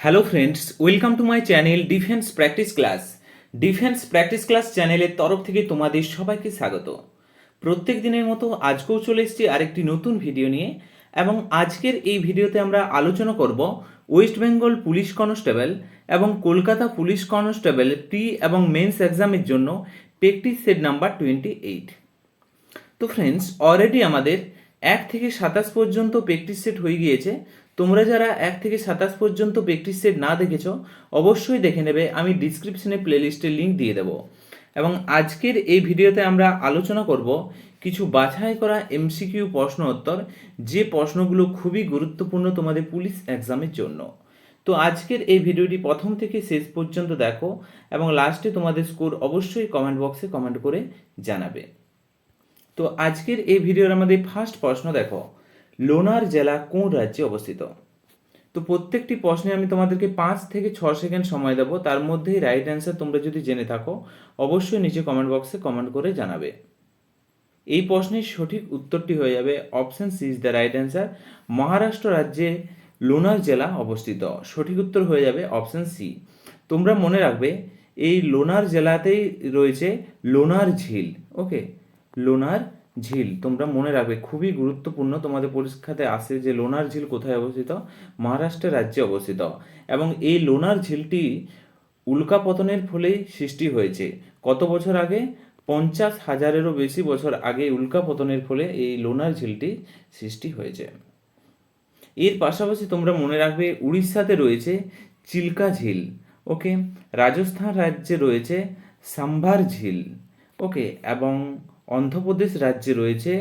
Hello friends welcome to my channel defence practice class defence practice class চ্যানেলের তরফ থেকে তোমাদের সবাইকে স্বাগত। প্রত্যেক দিনের মতো আজকেও চলে এসেছি আরেকটি নতুন ভিডিও নিয়ে এবং আজকের এই ভিডিওতে আমরা আলোচনা করব ওয়েস্ট বেঙ্গল পুলিশ কনস্টেবল এবং কলকাতা পুলিশ কনস্টেবল প্রি এবং মেন্স এক্সামের জন্য practice set number twenty eight তো ফ্রেন্ডস অলরেডি আমাদের এক থেকে সাতাশ পর্যন্ত প্র্যাকটিস সেট হয়ে গিয়েছে। তোমরা যারা এক থেকে সাতাশ পর্যন্ত প্র্যাকটিস সেট না দেখেছ, অবশ্যই দেখে নেবে, আমি ডিসক্রিপশনে প্লেলিস্টের লিঙ্ক দিয়ে দেবো। এবং আজকের এই ভিডিওতে আমরা আলোচনা করব কিছু বাছাই করা এমসিকিউ প্রশ্ন উত্তর, যে প্রশ্নগুলো খুবই গুরুত্বপূর্ণ তোমাদের পুলিশ এক্সামের জন্য। তো আজকের এই ভিডিওটি প্রথম থেকে শেষ পর্যন্ত দেখো এবং লাস্টে তোমাদের স্কোর অবশ্যই কমেন্ট বক্সে কমেন্ট করে জানাবে। তো আজকের এই ভিডিওর আমাদের ফার্স্ট প্রশ্ন দেখো। লোনার জেলা কোন রাজ্যে অবস্থিত? তো প্রত্যেকটি প্রশ্নে আমি তোমাদেরকে পাঁচ থেকে ছ সেকেন্ড সময় দেবো, তার মধ্যেই রাইট অ্যান্সার তোমরা যদি জেনে থাকো, অবশ্যই নিচে কমেন্ট বক্সে কমেন্ট করে জানাবে। এই প্রশ্নের সঠিক উত্তরটি হয়ে যাবে option C is the right answer Maharashtra রাজ্যে লোনার জেলা অবস্থিত। সঠিক উত্তর হয়ে যাবে অপশন সি তোমরা মনে রাখবে, এই লোনার জেলাতেই রয়েছে লোনার ঝিল ওকে লোনার ঝিল, তোমরা মনে রাখবে, খুবই গুরুত্বপূর্ণ তোমাদের পরীক্ষাতে আসে যে লোনার ঝিল কোথায় অবস্থিত? মহারাষ্ট্রের রাজ্যে অবস্থিত। এবং এই লোনার ঝিলটি উল্কাপতনের ফলেই সৃষ্টি হয়েছে। কত বছর আগে? পঞ্চাশ হাজারেরও বেশি বছর আগে উল্কাপতনের ফলে এই লোনার ঝিলটি সৃষ্টি হয়েছে। এর পাশাপাশি তোমরা মনে রাখবে, উড়িষ্যাতে রয়েছে চিল্কা ঝিল। ওকে? রাজস্থান রাজ্যে রয়েছে সাম্ভার ঝিল। ওকে? এবং অন্ধ্রপ্রদেশ রাজ্যে রয়েছে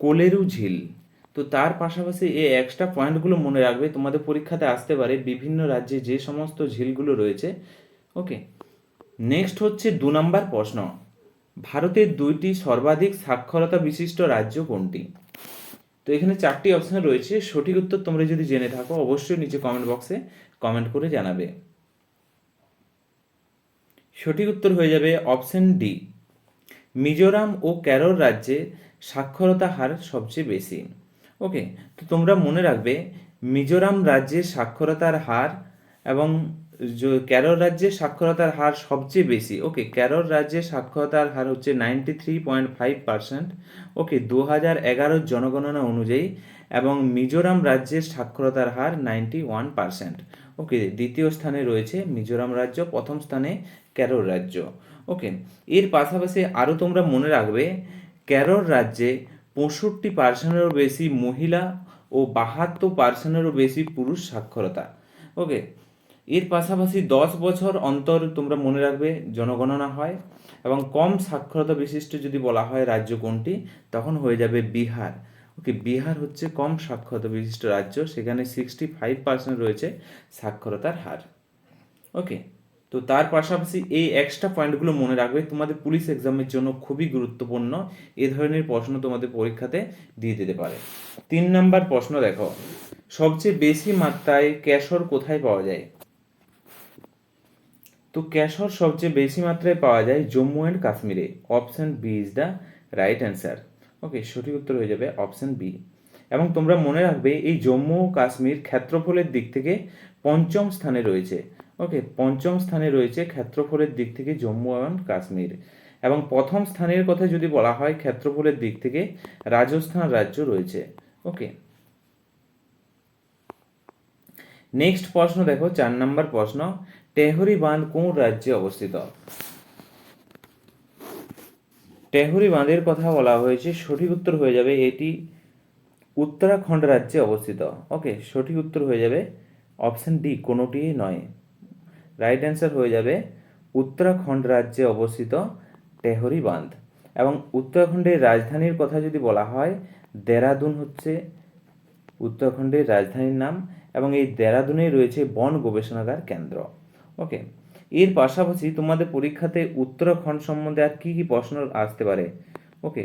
কোলেরু ঝিল। তো তার পাশাপাশি এই এক্সট্রা পয়েন্টগুলো মনে রাখবে, তোমাদের পরীক্ষাতে আসতে পারে বিভিন্ন রাজ্যে যে সমস্ত ঝিলগুলো রয়েছে। ওকে নেক্সট হচ্ছে দু নম্বর প্রশ্ন। ভারতের দুইটি সর্বাধিক সাক্ষরতা বিশিষ্ট রাজ্য কোনটি? তো এখানে চারটি অপশন রয়েছে। সঠিক উত্তর তোমরা যদি জেনে থাকো, অবশ্যই নিচে কমেন্ট বক্সে কমেন্ট করে জানাবে। সঠিক উত্তর হয়ে যাবে অপশন ডি মিজোরাম ও কেরল রাজ্যে সাক্ষরতা হার সবচেয়ে বেশি। ওকে, তো তোমরা মনে রাখবে, মিজোরাম রাজ্যে সাক্ষরতার হার এবং কেরল রাজ্যে সাক্ষরতার হার সবচেয়ে বেশি। ওকে কেরল রাজ্যে সাক্ষরতার হার হচ্ছে ninety three point five percent okay দু হাজার এগারোর জনগণনা অনুযায়ী এবং মিজোরাম রাজ্যের সাক্ষরতার হার নাইনটি ওয়ান পার্সেন্ট ওকে, দ্বিতীয় স্থানে রয়েছে মিজোরাম রাজ্য, প্রথম স্থানে কেরল রাজ্য। ওকে এর পাশাপাশি আরও তোমরা মনে রাখবে কেরল রাজ্যে পঁয়ষট্টি পার্সেন্টেরও বেশি মহিলা ও বাহাত্তর পার্সেন্টেরও বেশি পুরুষ সাক্ষরতা। ওকে এর পাশাপাশি দশ বছর অন্তর তোমরা মনে রাখবে জনগণনা হয় এবং কম সাক্ষরতা বিশিষ্ট যদি বলা হয় রাজ্য কোনটি, তখন হয়ে যাবে বিহার। ওকে বিহার হচ্ছে কম সাক্ষরতা বিশিষ্ট রাজ্য, সেখানে সিক্সটি ফাইভ পার্সেন্ট রয়েছে সাক্ষরতার হার। ওকে তো তার পাশাপাশি এই এক্সট্রা পয়েন্টগুলো মনে রাখবে, তোমাদের পুলিশ এক্সামের জন্য খুবই গুরুত্বপূর্ণ। এ ধরনের প্রশ্ন তোমাদের পরীক্ষাতে দিয়ে দিতে পারে। তিন নাম্বার প্রশ্ন দেখো, সবচেয়ে বেশি মাত্রায় ক্যাশর কোথায় পাওয়া যায়? তো ক্যাশর সবচেয়ে বেশি মাত্রায় পাওয়া যায় জম্মু অ্যান্ড কাশ্মীরে। Option B is the right answer okay সঠিক উত্তর হয়ে যাবে অপশান বি এবং তোমরা মনে রাখবে, এই জম্মু ও কাশ্মীর ক্ষেত্রফলের দিক থেকে পঞ্চম স্থানে রয়েছে। ওকে, পঞ্চম স্থানে রয়েছে ক্ষেত্রফলের দিক থেকে জম্মু অ্যান্ড কাশ্মীর। এবং প্রথম স্থানের কথা যদি বলা হয়, ক্ষেত্রফলের দিক থেকে রাজস্থান রাজ্য রয়েছে। ওকে। নেক্সট প্রশ্ন দেখো, চার নম্বর প্রশ্ন টেহরি বাঁধ কোন রাজ্যে অবস্থিত? টেহরি বাঁধের কথা বলা হয়েছে, সঠিক উত্তর হয়ে যাবে এটি উত্তরাখণ্ড রাজ্যে অবস্থিত। ওকে, সঠিক উত্তর হয়ে যাবে অপশন ডি কোনোটি নয়। রাইট অ্যান্সার হয়ে যাবে উত্তরাখণ্ড রাজ্যে অবস্থিত টেহরি বাঁধ। এবং উত্তরাখণ্ডের রাজধানীর কথা যদি বলা হয়, দেরাদুন হচ্ছে উত্তরাখণ্ডের রাজধানীর নাম এবং এই দেরাদুনে রয়েছে বন গবেষণাগার কেন্দ্র। ওকে এর পাশাপাশি তোমাদের পরীক্ষাতে উত্তরাখণ্ড সম্বন্ধে আর কী কী প্রশ্ন আসতে পারে? ওকে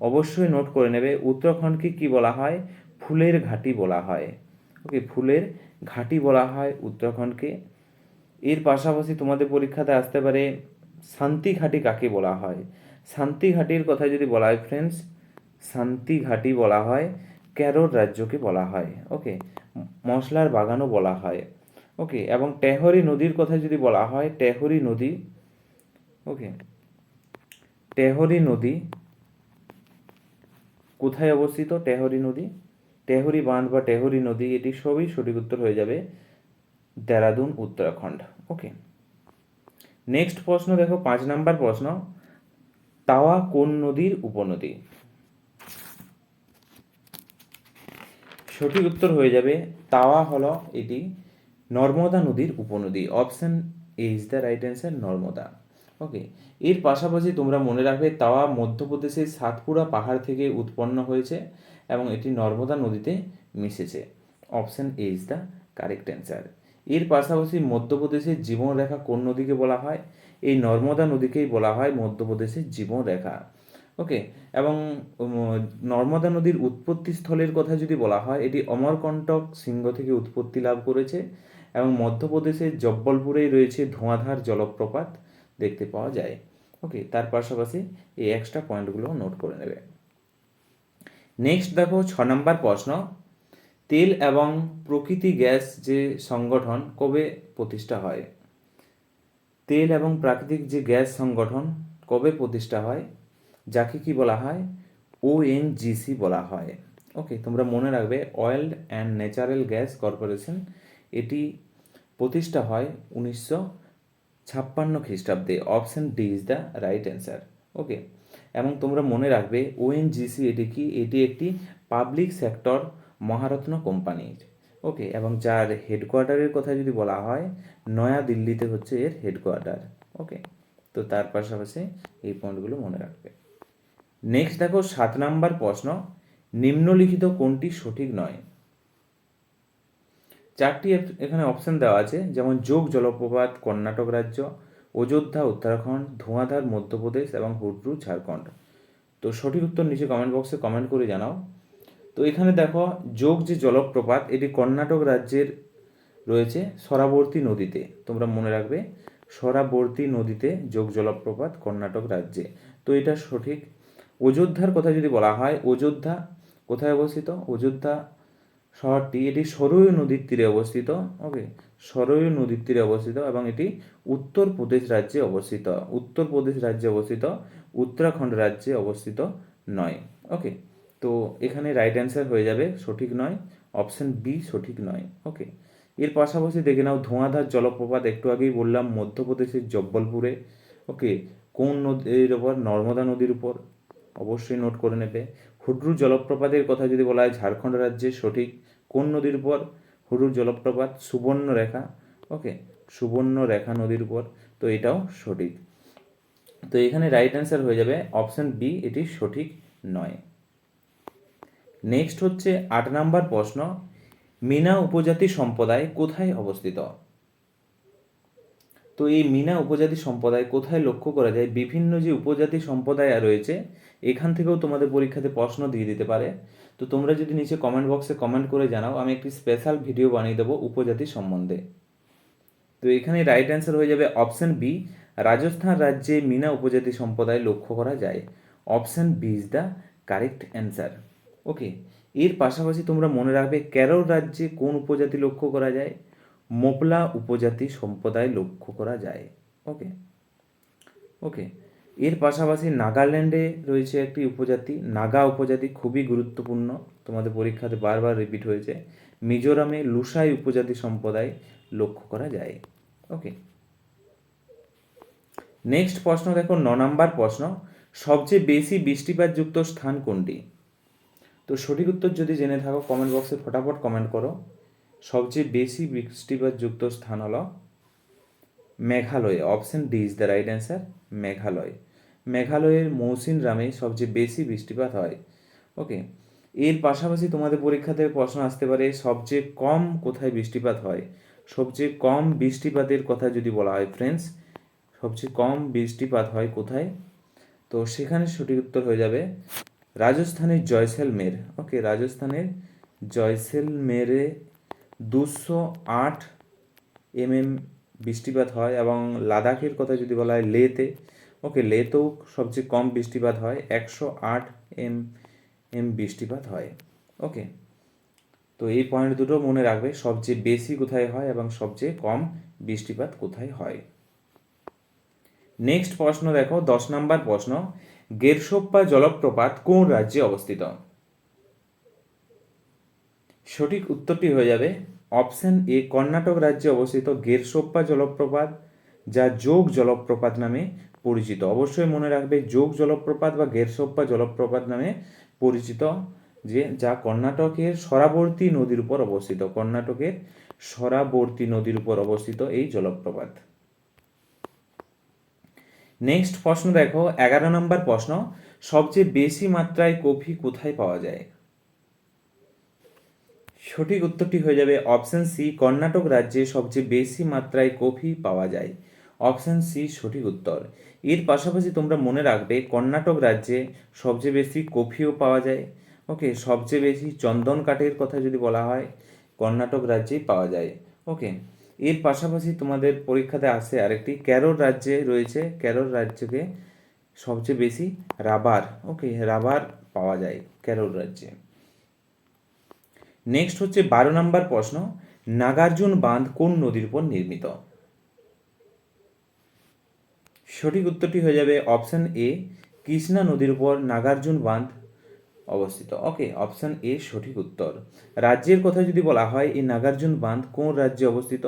অবশ্যই নোট করে নেবে, উত্তরাখণ্ডকে কি বলা হয়? ফুলের ঘাঁটি বলা হয়। ওকে ফুলের ঘাঁটি বলা হয় উত্তরাখণ্ডকে। এর পাশাপাশি তোমাদের পরীক্ষাতে আসতে পারে শান্তি ঘাটি কাকে বলা হয়? শান্তি ঘাটির কথা যদি বলা হয় ফ্রেন্ডস শান্তি ঘাটি বলা হয়, ক্যারোর রাজ্যকে বলা হয় ওকে মশলার বাগানও বলা হয় ওকে এবং টেহরি নদীর কথা যদি বলা হয়, টেহরি নদী ওকে টেহরি নদী, কোথায় অবস্থিত? টেহরি নদী, টেহরি বাঁধ বা টেহরি নদী, এটি সবই সঠিক উত্তর হয়ে যাবে দেরাদুন, উত্তরাখণ্ড। ওকে নেক্সট প্রশ্ন, দেখো, পাঁচ নাম্বার প্রশ্ন। তাওয়া কোন নদীর উপনদী? সঠিক উত্তর হয়ে যাবে, তাওয়া হলো এটি নর্মদা নদীর উপনদী। Option A is the right answer Narmada. Okay এর পাশাপাশি তোমরা মনে রাখবে, তাওয়া মধ্যপ্রদেশের সাতপুরা পাহাড় থেকে উৎপন্ন হয়েছে এবং এটি নর্মদা নদীতে মিশেছে। Option A is the correct answer এর পাশাপাশি মধ্যপ্রদেশের জীবনরেখা কোন নদীকে বলা হয়? এই নর্মদা নদীকেই বলা হয় মধ্যপ্রদেশের জীবনরেখা। ওকে, এবং নর্মদা নদীর উৎপত্তি স্থলের কথা যদি বলা হয়, এটি অমরকণ্টক সিংহ থেকে উৎপত্তি লাভ করেছে এবং মধ্যপ্রদেশের জব্বলপুরেই রয়েছে ধোঁয়াধার জলপ্রপাত দেখতে পাওয়া যায়। ওকে, তার পাশাপাশি এই এক্সট্রা পয়েন্টগুলো নোট করে নেবে। নেক্সট দেখো ছ নম্বর প্রশ্ন। তেল এবং প্রকৃতি গ্যাস যে সংগঠন কবে প্রতিষ্ঠা হয়? তেল এবং প্রাকৃতিক যে গ্যাস সংগঠন কবে প্রতিষ্ঠা হয়? যাকে কি বলা হয়? ওএনজিসি বলা হয়। ওকে, তোমরা মনে রাখবে oil and natural gas corporation এটি প্রতিষ্ঠা হয় উনিশশো ছাপ্পান্ন খ্রিস্টাব্দে। Option D is the right answer. Okay, এবং তোমরা মনে রাখবে ওএনজিসি এটি কি? এটি একটি পাবলিক সেক্টর মহারত্ন কোম্পানির। ওকে এবং যার হেডকোয়ার্টারের কথা যদি বলা হয়, নয়া দিল্লিতে হচ্ছে এর হেডকোয়ার্টার ওকে তো তার পাশাপাশি এই পয়েন্টগুলো মনে রাখবে। নেক্সট দেখো, সাত নাম্বার প্রশ্ন, নিম্নলিখিত কোনটি সঠিক নয়? চারটি এখানে অপশন দেওয়া আছে, যেমন যোগ জলপ্রপাত, কর্ণাটক রাজ্য, অযোধ্যা, উত্তরাখণ্ড, ধোঁয়াধার, মধ্যপ্রদেশ এবং হুড্রু ঝাড়খণ্ড। তো সঠিক উত্তর নিচে কমেন্ট বক্সে কমেন্ট করে জানাও। তো এখানে দেখো যোগ যে জলপ্রপাত, এটি কর্ণাটক রাজ্যের রয়েছে সরাবর্তী নদীতে। তোমরা মনে রাখবে, সরাবর্তী নদীতে যোগ জলপ্রপাত কর্ণাটক রাজ্যে। তো এটা সঠিক। অযোধ্যার কথা যদি বলা হয়, অযোধ্যা কোথায় অবস্থিত? অযোধ্যা শহরটি, এটি সরয়ু নদীর তীরে অবস্থিত ওকে সরয়ু নদীর তীরে অবস্থিত এবং এটি উত্তরপ্রদেশ রাজ্যে অবস্থিত। উত্তরপ্রদেশ রাজ্যে অবস্থিত, উত্তরাখণ্ড রাজ্যে অবস্থিত নয় ওকে তো এখানে রাইট অ্যান্সার হয়ে যাবে সঠিক নয় অপশন বি সঠিক নয় ওকে এর পাশাপাশি দেখে নাও, ধোঁয়াধার জলপ্রপাত, একটু আগেই বললাম, মধ্যপ্রদেশের জব্বলপুরে ওকে কোন নদীর ওপর নর্মদা নদীর উপর? অবশ্যই নোট করে নেবে। হুড্রু জলপ্রপাতের কথা যদি বলা হয়, ঝাড়খণ্ড রাজ্যে সঠিক কোন নদীর উপর? হুড্রু জলপ্রপাত সুবর্ণ রেখা ওকে সুবর্ণ রেখা নদীর উপর, তো এটাও সঠিক। তো এখানে রাইট অ্যান্সার হয়ে যাবে অপশন বি এটি সঠিক নয়। নেক্সট হচ্ছে আট নাম্বার প্রশ্ন, মিনা উপজাতি সম্প্রদায় কোথায় অবস্থিত? তো এই মিনা উপজাতি সম্প্রদায় কোথায় লক্ষ্য করা যায়? বিভিন্ন যে উপজাতি সম্প্রদায় রয়েছে, এখান থেকেও তোমাদের পরীক্ষাতে প্রশ্ন দিয়ে দিতে পারে। তো তোমরা যদি নিচে কমেন্ট বক্সে কমেন্ট করে জানাও, আমি একটি স্পেশাল ভিডিও বানিয়ে দেবো উপজাতি সম্বন্ধে। তো এখানে রাইট অ্যান্সার হয়ে যাবে অপশন বি রাজস্থান রাজ্যে মিনা উপজাতি সম্প্রদায় লক্ষ্য করা যায়। Option B is the correct answer okay, এর পাশাপাশি তোমরা মনে রাখবে কেরল রাজ্যে কোন উপজাতি লক্ষ্য করা যায়? মোপলা উপজাতি সম্প্রদায় লক্ষ্য করা যায়। ওকে ওকে, এর পাশাপাশি নাগাল্যান্ডে রয়েছে একটি উপজাতি। নাগা উপজাতি খুবই গুরুত্বপূর্ণ, তোমাদের পরীক্ষাতে বারবার রিপিট হয়েছে। মিজোরামে লুসাই উপজাতি সম্প্রদায় লক্ষ্য করা যায়। ওকে নেক্সট প্রশ্ন দেখো, ন নাম্বার প্রশ্ন। সবচেয়ে বেশি বৃষ্টিপাতযুক্ত স্থান কোনটি? তো সঠিক উত্তর যদি জেনে থাকো কমেন্ট বক্সে ফটাফট কমেন্ট করো। সবচেয়ে বেশি বৃষ্টিপাতযুক্ত স্থান হলো Meghalaya. Option D is the right answer Meghalaya. মেঘালয়ের মৌসিনরামে সবচেয়ে বেশি বৃষ্টিপাত হয়। ওকে এর পাশাপাশি তোমাদের পরীক্ষাতে প্রশ্ন আসতে পারে, সবচেয়ে কম কোথায় বৃষ্টিপাত হয়? সবচেয়ে কম বৃষ্টিপাতের কথা যদি বলা হয় ফ্রেন্ডস সবচেয়ে কম বৃষ্টিপাত হয় কোথায়? তো সেখানে সঠিক উত্তর হয়ে যাবে রাজস্থানের জয়সেলমের ওকে রাজস্থানের জয়সেলমেরে দুশো আট এমএম বৃষ্টিপাত হয় এবং লাদাখের কথা যদি বলা হয় লেতে ওকে লেতেও সবচেয়ে কম বৃষ্টিপাত হয়, একশো আট এম এম বৃষ্টিপাত হয় ওকে তো এই পয়েন্ট দুটো মনে রাখবে, সবচেয়ে বেশি কোথায় হয় এবং সবচেয়ে কম বৃষ্টিপাত কোথায় হয়। নেক্সট প্রশ্ন দেখো, দশ নম্বর প্রশ্ন গেরসোপ্পা জলপ্রপাত কোন রাজ্যে অবস্থিত? সঠিক উত্তরটি হয়ে যাবে অপশন এ, কর্ণাটক রাজ্যে অবস্থিত গেরসোপ্পা জলপ্রপাত, যা যোগ জলপ্রপাত নামে পরিচিত। অবশ্যই মনে রাখবে যোগ জলপ্রপাত বা গেরসোপ্পা জলপ্রপাত নামে পরিচিত, যে, যা কর্ণাটকের সরাবর্তী নদীর উপর অবস্থিত। কর্ণাটকের সরাবর্তী নদীর উপর অবস্থিত এই জলপ্রপাত। নেক্সট প্রশ্ন দেখো, এগারো নম্বর প্রশ্ন, সবচেয়ে বেশি মাত্রায় কফি কোথায় পাওয়া যায়? সঠিক উত্তরটি হয়ে যাবে অপশন সি কর্ণাটক রাজ্যে সবচেয়ে বেশি মাত্রায় কফি পাওয়া যায়। অপশন সি সঠিক উত্তর। এর পাশাপাশি তোমরা মনে রাখবে, কর্ণাটক রাজ্যে সবচেয়ে বেশি কফিও পাওয়া যায়। ওকে সবচেয়ে বেশি চন্দন কাঠের কথা যদি বলা হয়, কর্ণাটক রাজ্যেই পাওয়া যায়। ওকে এর পাশাপাশি তোমাদের পরীক্ষাতে আসে আরেকটি। কেরল রাজ্যে রয়েছে কেরল রাজ্যকে সবচেয়ে বেশি রাবার। ওকে, রাবার পাওয়া যায় কেরল রাজ্যে। নেক্সট হচ্ছে বারো নম্বর প্রশ্ন, নাগার্জুন বাঁধ কোন নদীর উপর নির্মিত? সঠিক উত্তরটি হয়ে যাবে অপশন এ, কৃষ্ণা নদীর উপর নাগার্জুন বাঁধ অবস্থিত। ওকে, অপশন এ সঠিক উত্তর। রাজ্যের কথা যদি বলা হয়, এই নাগার্জুন বাঁধ কোন রাজ্যে অবস্থিত?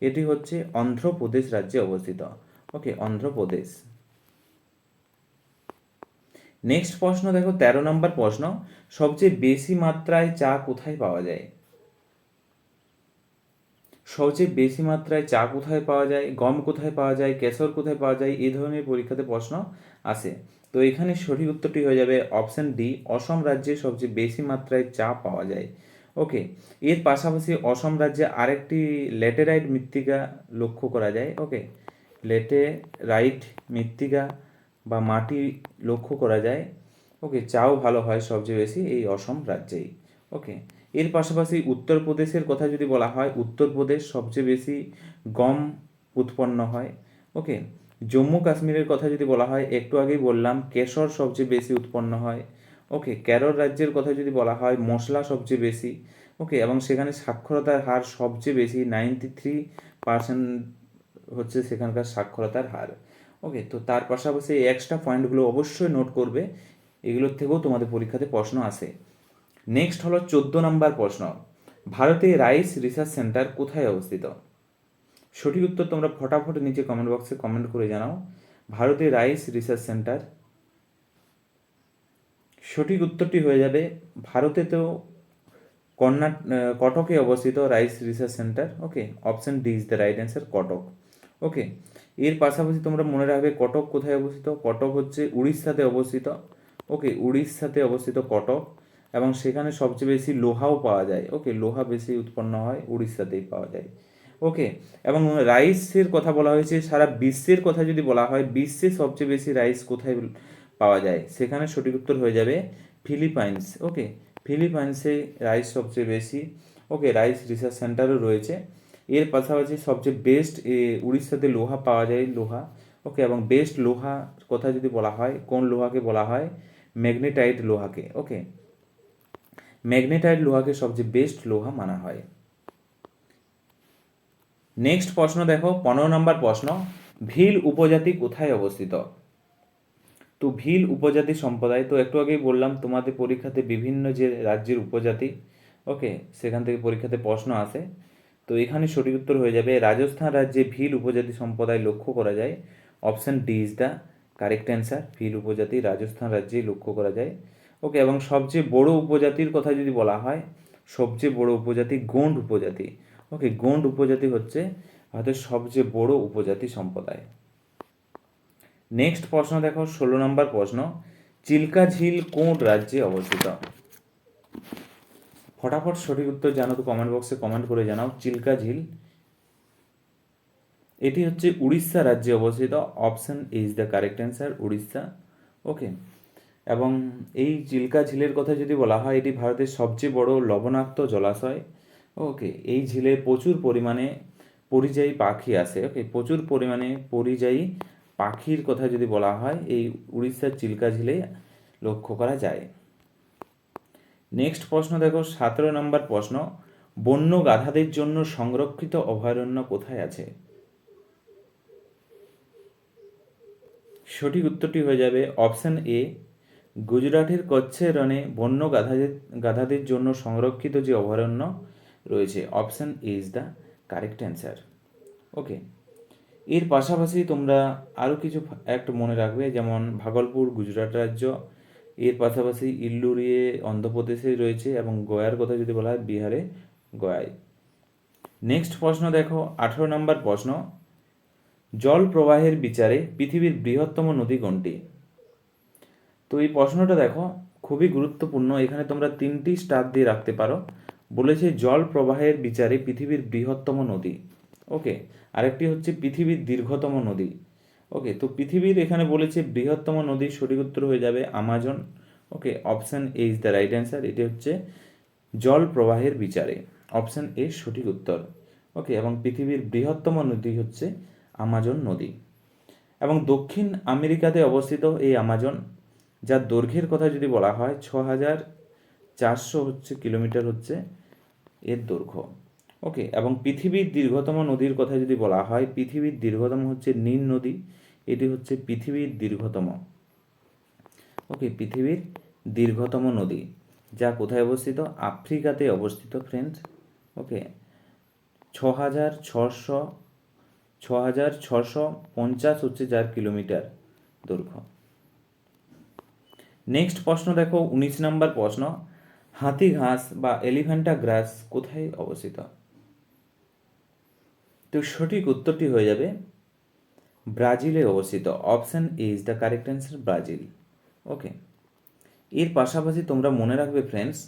এটি হচ্ছে অন্ধ্রপ্রদেশ রাজ্যে অবস্থিত। ওকে, অন্ধ্রপ্রদেশ। নেক্সট প্রশ্ন, দেখো, তেরো নম্বর প্রশ্ন। সবচেয়ে বেশি মাত্রায় চা কোথায় পাওয়া যায়? সবচেয়ে বেশি মাত্রায় চা কোথায় পাওয়া যায়? গম কোথায় পাওয়া যায়? কেশর কোথায় পাওয়া যায়? এই ধরনের পরীক্ষাতে প্রশ্ন আসে। তো এখানে সঠিক উত্তরটি হয়ে যাবে অপশন ডি, অসম রাজ্যে সবচেয়ে বেশি মাত্রায় চা পাওয়া যায়। ওকে, এর পাশাপাশি অসম রাজ্যে আরেকটি লেটেরাইট মৃত্তিকা লক্ষ্য করা যায়। ওকে লেটেরাইট মৃত্তিকা বা মাটি লক্ষ্য করা যায়। ওকে, চাও ভালো হয় সবচেয়ে বেশি এই অসম রাজ্যেই। ওকে, এর পাশাপাশি উত্তরপ্রদেশের কথা যদি বলা হয়, উত্তরপ্রদেশ সবচেয়ে বেশি গম উৎপন্ন হয়। ওকে জম্মু কাশ্মীরের কথা যদি বলা হয়, একটু আগেই বললাম, কেশর সবচেয়ে বেশি উৎপন্ন হয়। ওকে কেরল রাজ্যের কথা যদি বলা হয়, মশলা সবচেয়ে বেশি। ওকে এবং সেখানে সাক্ষরতার হার সবচেয়ে বেশি নাইনটি থ্রি পার্সেন্ট হচ্ছে সেখানকার সাক্ষরতার হার। ওকে তো তার পাশাপাশি এই এক্সট্রা পয়েন্টগুলো অবশ্যই নোট করবে। এগুলোর থেকেও তোমাদের পরীক্ষাতে প্রশ্ন আসে। নেক্সট হলো চোদ্দ নম্বর প্রশ্ন। ভারতে রাইস রিসার্চ সেন্টার কোথায় অবস্থিত? সঠিক উত্তর তোমরা ফটাফট নিচে কমেন্ট বক্সে কমেন্ট করে জানাও। ভারতে রাইস রিসার্চ সেন্টার সঠিক উত্তরটি হয়ে যাবে, ভারতে তো কর্ণাট কটকে অবস্থিত rice research centre okay option D is the right answer Cuttack. Okay এর পাশাপাশি তোমরা মনে রাখবে কটক কোথায় অবস্থিত? কটক হচ্ছে উড়িষ্যাতে অবস্থিত ওকে উড়িষ্যাতে অবস্থিত কটক এবং সেখানে সবচেয়ে বেশি লোহাও পাওয়া যায় ওকে লোহা বেশি উৎপন্ন হয়, উড়িষ্যাতেই পাওয়া যায়। ওকে এবং রাইসের কথা বলা হয়েছে, সারা বিশ্বের কথা যদি বলা হয়, বিশ্বে সবচেয়ে বেশি রাইস কোথায় পাওয়া যায়? সেখানে সঠিক উত্তর হয়ে যাবে ফিলিপাইন্স ওকে ফিলিপাইন্সে রাইস সবচেয়ে বেশি। ওকে রাইস রিসার্চ সেন্টারও রয়েছে। এর পাশাপাশি সবচেয়ে বেস্ট উড়িষ্যাতে লোহা পাওয়া যায়, লোহা। ওকে এবং বেস্ট লোহা কথা যদি বলা হয়, কোন লোহাকে বলা হয়? ম্যাগনেটাইট লোহাকে। ওকে ম্যাগনেটাইট লোহাকে সবচেয়ে বেস্ট লোহা মানা হয়। নেক্সট প্রশ্ন দেখো, পনেরো নম্বর প্রশ্ন, ভিল উপজাতি কোথায় অবস্থিত? তো ভিল উপজাতি সম্প্রদায়, তো একটু আগেই বললাম, তোমাদের পরীক্ষাতে বিভিন্ন যে রাজ্যের উপজাতি, ওকে, সেখান থেকে পরীক্ষাতে প্রশ্ন আসে। তো এখানে সঠিক উত্তর হয়ে যাবে, রাজস্থান রাজ্যে ভিল উপজাতি সম্প্রদায় লক্ষ্য করা যায়। Option D is the correct answer Bhil উপজাতি রাজস্থান রাজ্যেই লক্ষ্য করা যায়। ওকে, এবং সবচেয়ে বড় উপজাতির কথা যদি বলা হয়, সবচেয়ে বড় উপজাতি গোন্ড উপজাতি। ওকে, গোন্ড উপজাতি হচ্ছে ভারতের সবচেয়ে বড় উপজাতি সম্প্রদায়। নেক্সট প্রশ্ন দেখো, ষোলো নম্বর প্রশ্ন, চিল্কা ঝিল কোন রাজ্যে অবস্থিত? ফটাফট সঠিক উত্তর জানো তো কমেন্ট বক্সে কমেন্ট করে জানাও, চিল্কা ঝিল। এটি হচ্ছে উড়িষ্যা রাজ্যে অবস্থিত option is the correct answer Orissa ওকে এবং এই চিল্কা ঝিলের কথা যদি বলা হয়, এটি ভারতের সবচেয়ে বড় লবণাক্ত জলাশয়। ওকে এই ঝিলে প্রচুর পরিমাণে পরিযায়ী পাখি আসে ওকে প্রচুর পরিমাণে পরিযায়ী পাখির কথা যদি বলা হয়, এই উড়িষ্যার চিল্কা ঝিলে লক্ষ্য করা যায়। নেক্সট প্রশ্ন দেখো, সতেরো নম্বর প্রশ্ন, বন্য গাধাদের জন্য সংরক্ষিত অভয়ারণ্য কোথায় আছে? সঠিক উত্তরটি হয়ে যাবে অপশন এ গুজরাটের কচ্ছের রণে বন্য গাধাদের গাধাদের জন্য সংরক্ষিত যে অভয়ারণ্য রয়েছে। Option A is the correct answer okay এর পাশাপাশি তোমরা আরও কিছু অ্যাক্ট মনে রাখবে, যেমন ভাগলপুর, গুজরাট রাজ্য, এর পাশাপাশি ইল্লুরিয়ে অন্ধ্রপ্রদেশে রয়েছে এবং গয়ার কথা যদি বলা হয়, বিহারে গয়ায়। নেক্সট প্রশ্ন দেখো, আঠেরো নম্বর প্রশ্ন, জল প্রবাহের বিচারে পৃথিবীর বৃহত্তম নদী কোনটি? তো এই প্রশ্নটা দেখো, খুবই গুরুত্বপূর্ণ। এখানে তোমরা তিনটি স্টার দিয়ে রাখতে পারো। বলেছে জল প্রবাহের বিচারে পৃথিবীর বৃহত্তম নদী। ওকে, আরেকটি হচ্ছে পৃথিবীর দীর্ঘতম নদী। ওকে, তো পৃথিবীর এখানে বলেছে বৃহত্তম নদীর সঠিক উত্তর হয়ে যাবে Amazon. Okay, option A is the right answer, এটি হচ্ছে জল প্রবাহের বিচারে। অপশান এ সঠিক উত্তর। ওকে, এবং পৃথিবীর বৃহত্তম নদী হচ্ছে আমাজন নদী। এবং দক্ষিণ আমেরিকাতে অবস্থিত এই আমাজন, যার দৈর্ঘ্যের কথা যদি বলা হয় ছ হাজার চারশো হচ্ছে কিলোমিটার হচ্ছে এর দৈর্ঘ্য। ওকে এবং পৃথিবীর দীর্ঘতম নদীর কথা যদি বলা হয়, পৃথিবীর দীর্ঘতম হচ্ছে নীল নদী, এটি হচ্ছে পৃথিবীর দীর্ঘতম। ওকে পৃথিবীর দীর্ঘতম নদী, যা কোথায় অবস্থিত? আফ্রিকাতে অবস্থিত ফ্রেন্ডস ওকে ছ হাজার ছশো ছ হাজার ছশো পঞ্চাশ হচ্ছে যার কিলোমিটার দৈর্ঘ্য। নেক্সট প্রশ্ন দেখো, উনিশ নম্বর প্রশ্ন। হাতি ঘাস বা এলিফ্যান্টা গ্রাস কোথায় অবস্থিত? তো সঠিক উত্তরটি হয়ে যাবে, ব্রাজিলে অবস্থিত। Option is the correct answer Brazil. Okay. এর পাশাপাশি তোমরা মনে রাখবে ফ্রেন্ডস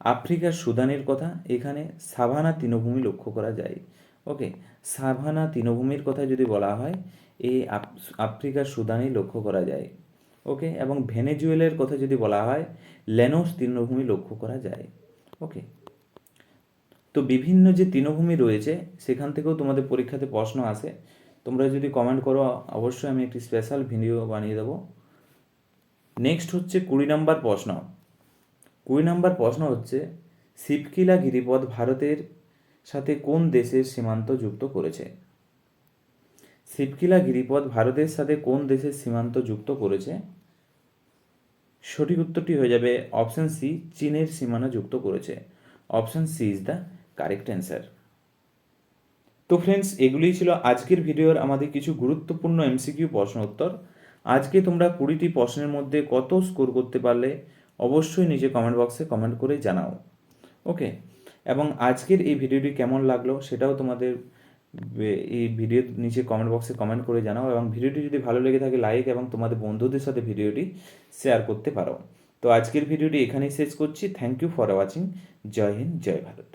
আফ্রিকার সুদানের কথা, এখানে সাভানা তৃণভূমি লক্ষ্য করা যায়। ওকে, সাভানা তৃণভূমির কথা যদি বলা হয় এই আফ্রিকার সুদানেই লক্ষ্য করা যায়। ওকে এবং ভেনেজুয়েলের কথা যদি বলা হয়, লেনোস তৃণভূমি লক্ষ্য করা যায়। ওকে তো বিভিন্ন যে তৃণভূমি রয়েছে, সেখান থেকেও তোমাদের পরীক্ষাতে প্রশ্ন আসে। তোমরা যদি কমেন্ট করো, অবশ্যই আমি একটি স্পেশাল ভিডিও বানিয়ে দেবো। নেক্সট হচ্ছে কুড়ি নম্বর প্রশ্ন। কুড়ি নম্বর প্রশ্ন হচ্ছে শিবকিলা গিরিপথ ভারতের সাথে কোন দেশের সীমান্ত যুক্ত করেছে? শিবকিলা গিরিপথ ভারতের সাথে কোন দেশের সীমান্ত যুক্ত করেছে? সঠিক উত্তরটি হয়ে যাবে অপশন সি, চীনের সীমানা যুক্ত করেছে। Option C is the correct answer. তো ফ্রেন্ডস, এগুলিই ছিল আজকের ভিডিওর আমাদের কিছু গুরুত্বপূর্ণ এমসিকিউ প্রশ্ন উত্তর। আজকে তোমরা কুড়িটি প্রশ্নের মধ্যে কত স্কোর করতে পারলে অবশ্যই নিচে কমেন্ট বক্সে কমেন্ট করে জানাও। ওকে? এবং আজকের এই ভিডিওটি কেমন লাগল সেটাও তোমাদের এই ভিডিও নিচে কমেন্ট বক্সে কমেন্ট করে জানাও এবং ভিডিওটি যদি ভালো লেগে থাকে লাইক এবং তোমাদের বন্ধুদের সাথে ভিডিওটি শেয়ার করতে পারো। তো আজকের ভিডিওটি এখানেই শেষ করছি। Thank you for watching Joy Hind, Joy Bharat.